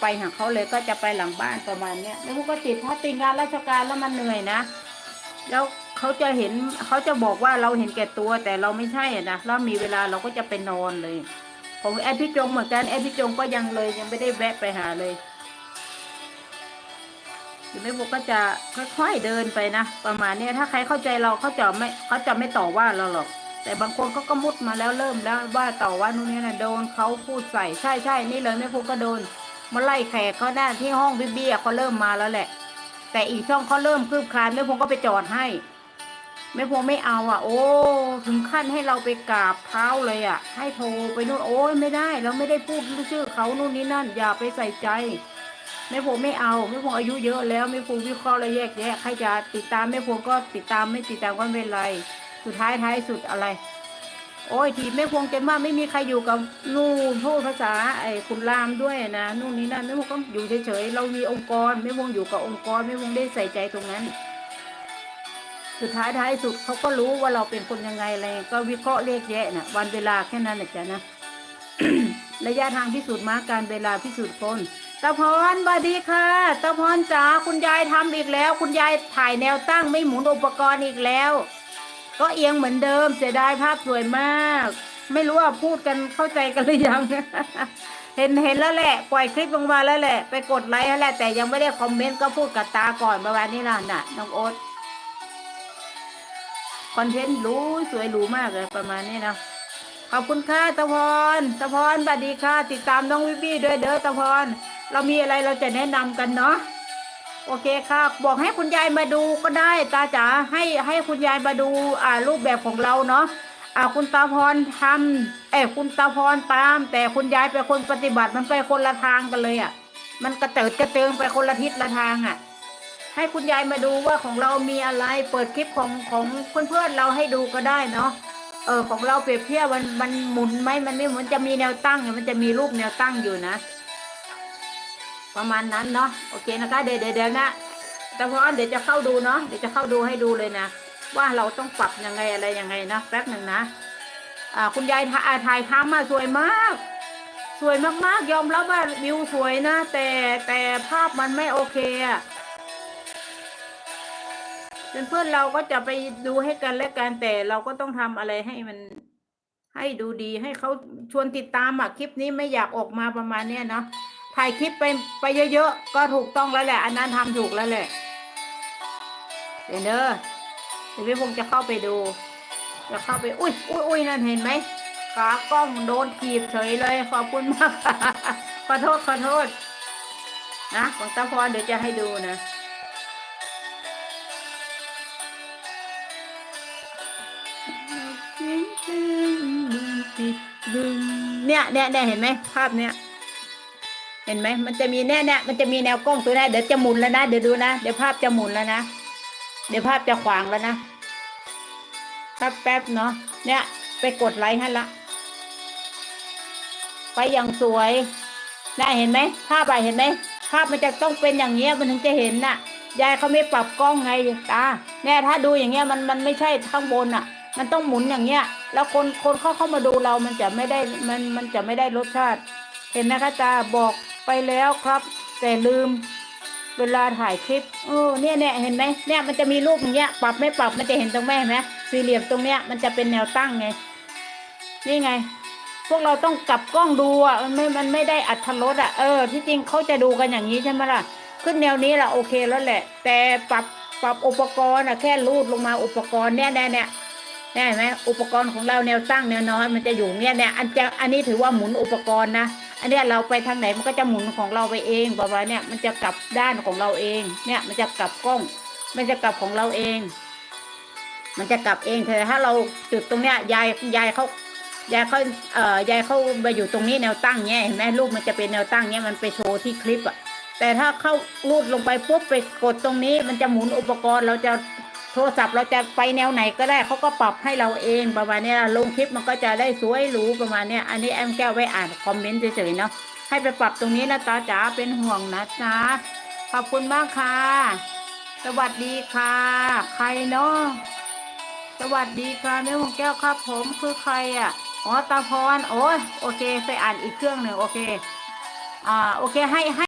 ไปหาเขาเลยก็จะไปหลังบ้านประมาณเนี้ยแล้วพวกก็ติดถ้าติดงานราชการแล้วมันเหนื่อยนะ แล้วเขาจะเห็นเขาจะบอกว่าเราเห็นแก่ตัวแต่เราไม่ใช่นะแล้วมีเวลาเราก็จะไปนอนเลย ของแอดพี่จงเหมือนกันแอดพี่จงก็ยังเลยยังไม่ได้แวะไปหาเลยหรือไม่พวกก็จะค่อยๆเดินไปนะประมาณเนี้ยถ้าใครเข้าใจเราเขาจะไม่เขาจะไม่ต่อว่าเราหรอก แต่บางคนเขาก็มุดมาแล้วเริ่มแล้วว่าต่อว่านู่นนี่นะโดนเขาพูดใส่ใช่ใช่นี่เลยแม่พวกก็โดน มาไล่แขกเขาหน้าที่ห้องบิ๊บี้ยเขาเริ่มมาแล้วแหละ แต่อีกช่องเขาเริ่มคืบคลานแม่พงก็ไปจอดให้แม่พงไม่เอาอะ โอ้ ถึงขั้นให้เราไปกราบเท้าเลยอะ ให้โทรไปนู่นโอ้ยไม่ได้เราไม่ได้พูดชื่อเขานู่นนี่นั่น อย่าไปใส่ใจแม่พงไม่เอาแม่พงอายุเยอะแล้วแม่พงวิเคราะห์และแยกแยะใครจะติดตามแม่พงก็ติดตามไม่ติดตามก็ไม่เป็นไร สุดท้ายท้ายสุดอะไร โอ้ยทีแม่พวงเจนว่าไม่มีใครอยู่กับนู่นพูดภาษาไอ้คุณรามด้วยนะนู่นนี่นั่นแม่พวงก็อยู่เฉยๆเรามีองค์กรแม่พวงอยู่กับองค์กรแม่พวงได้ใส่ใจตรงนั้น สุดท้ายท้ายสุดเขาก็รู้ว่าเราเป็นคนยังไงอะไรก็วิเคราะห์เลขแยะนะวันเวลาแค่นั้นแหละจ้ะนะระยะทางพิสูจน์มาการเวลาพิสูจน์คนตาพรบดีค่ะตาพรจ๋าคุณยายทำอีกแล้ว คุณยายถ่ายแนวตั้งไม่หมุนอุปกรณ์อีกแล้ว ก็เอียงเหมือนเดิมเสียดายภาพสวยมาก ไม่รู้ว่าพูดกันเข้าใจกันหรือยัง เห็นเห็นแล้วแหละ ปล่อยคลิปลงมาแล้วแหละ ไปกดไลค์แล้วแหละ แต่ยังไม่ได้คอมเมนต์ก็พูดกับตาก่อนประมาณนี้ล่ะน่ะน้องโอ๊ตคอนเทนต์รู้สวยหรูมากเลยประมาณนี้นะขอบคุณค่ะตะพรตะพรสวัสดีค่ะ ติดตามน้องวิบี้ด้วยเด้อตะพรเรามีอะไรเราจะแนะนำกันเนาะ โอเคค่ะบอกให้คุณยายมาดูก็ได้ ตาจ๋าให้ให้คุณยายมาดูอ่ารูปแบบของเราเนาะอ่าคุณตาพรทำเอ้คุณตาพรตาม แต่คุณยายเป็นคนปฏิบัติมันไปคนละทางกันเลยอะ่ะ มันกระเติดกระเติงไปคนละทิศละทางอะ่ะ ให้คุณยายมาดูว่าของเรามีอะไรเปิดคลิปของของเพื่อนๆเราให้ดูก็ได้เนาะเออของเราเปรียบเทียบมันมันหมุนไหมมันไม่หมุนจะมีแนวตั้งมันจะมีรูปแนวตั้งอยู่นะ ประมาณนั้นเนาะโอเคนะคะเดี๋ยวเดี๋ยวเดี๋ยวนะแต่พอเดี๋ยวจะเข้าดูเนาะเดี๋ยวจะเข้าดูให้ดูเลยนะ ว่าเราต้องปรับยังไงอะไรยังไงนะแป๊บหนึ่งนะอ่าคุณยายถ่ายถ่ายทำมาสวยมาก สวยมากๆ ยอมรับว่าวิวสวยนะ แต่แต่ภาพมันไม่โอเคอะเพื่อนเราก็จะไปดูให้กันและกันแต่เราก็ต้องทำอะไรให้มันให้ดูดีให้เขาชวนติดตามอะคลิปนี้ไม่อยากออกมาประมาณเนี้ยเนาะ ถ่ายคลิปไปไปเยอะๆ ก็ถูกต้องแล้วแหละ อันนั้นทำถูกแล้วแหละเดี๋ยวเนอะเดี๋ยวพี่พงษ์จะเข้าไปดู จะเข้าไป อุ้ยอุ้ยอุ้ยนั่นเห็นไหมขากล้องโดนขีบเฉยเลย ขอบคุณมากค่ะขอโทษขอโทษ นะของตาพรเดี๋ยวจะให้ดูนะเนี่ยเนี่ยเนี่ยเห็นไหมภาพเนี้ย เห็นไหมมันจะมีแน่เนี่ยมันจะมีแนวกล้องตัวนี้เดี๋ยวจะหมุนแล้วนะ เดี๋ยวดูนะ เดี๋ยวภาพจะหมุนแล้วนะ เดี๋ยวภาพจะขวางแล้วนะแป๊บแป๊บเนาะ เนี่ย ไปกดไลค์ให้ละ ไปอย่างสวยน่าเห็นไหม ภาพอะเห็นไหม ภาพมันจะต้องเป็นอย่างเงี้ย มันถึงจะเห็นน่ะ ยายเขาไม่ปรับกล้องไงตาเนี่ยถ้าดูอย่างเงี้ย มัน มันไม่ใช่ข้างบนอะ มันต้องหมุนอย่างเงี้ย แล้วคน คนเข้าเข้ามาดูเรา มันจะไม่ได้ มัน มันจะไม่ได้รสชาติ เห็นนะคะตาบอก ไปแล้วครับ แต่ลืมเวลาถ่ายคลิปเออเนี่ยเนี่ยเห็นไหมเนี่ยมันจะมีรูปอย่างเงี้ยปรับไม่ปรับมันจะเห็นตรงแม่ไหมสี่เหลี่ยมตรงเนี้ยมันจะเป็นแนวตั้งไงนี่ไง พวกเราต้องกลับกล้องดูอะมันไม่มันไม่ได้อัตรสอะเออที่จริงเขาจะดูกันอย่างนี้ใช่ไหมล่ะ ขึ้นแนวนี้ล่ะโอเคแล้วแหละ แต่ปรับปรับอุปกรณ์อะแค่รูดลงมาอุปกรณ์เนี่ยเนี่ยเนี่ยเนี่ยเห็นไหมอุปกรณ์ของเราแนวตั้งแนวนอนมันจะอยู่เนี่ยเนี่ยอันจะอันนี้ถือว่าหมุนอุปกรณ์นะ อันเนี้ยเราไปทางไหนมันก็จะหมุนของเราไปเองประมาณเนี้ยมันจะกลับด้านของเราเอง เนี่ย มันจะกลับกล้อง มันจะกลับของเราเอง มันจะกลับเองแต่ถ้าเราจุดตรงเนี้ยยายยายเขายายเขาเอ่อยายเขาไปอยู่ตรงนี้แนวตั้งเนี้ยเห็นไหมรูปมันจะเป็นแนวตั้งเนี้ยมันไปโชว์ที่คลิปอะแต่ถ้าเข้ารูดลงไปปุ๊บไปกดตรงนี้ มันจะหมุนอุปกรณ์เราจะ ทรศัพท์เราจะไปแนวไหนก็ได้เขาก็ปรับให้เราเองประมาณนี้ลงคลิปมันก็จะได้สวยหรูประมาณนี้อันนี้แอมแก้วไว้อ่านคอมเมนต์เฉยๆเนาะให้ไปปรับตรงนี้นะตาจ๋าเป็นห่วงนะจ๊ะขอบคุณมากค่ะ สวัสดีค่ะ ใครเนาะสวัสดีค่ะแม่หงแก้วครับผมคือใครอะอ๋อตาพรโอ้ยโอเคไปอ่านอีกเครื่องหนึ่งโอเคอ่าโอเคให้ให้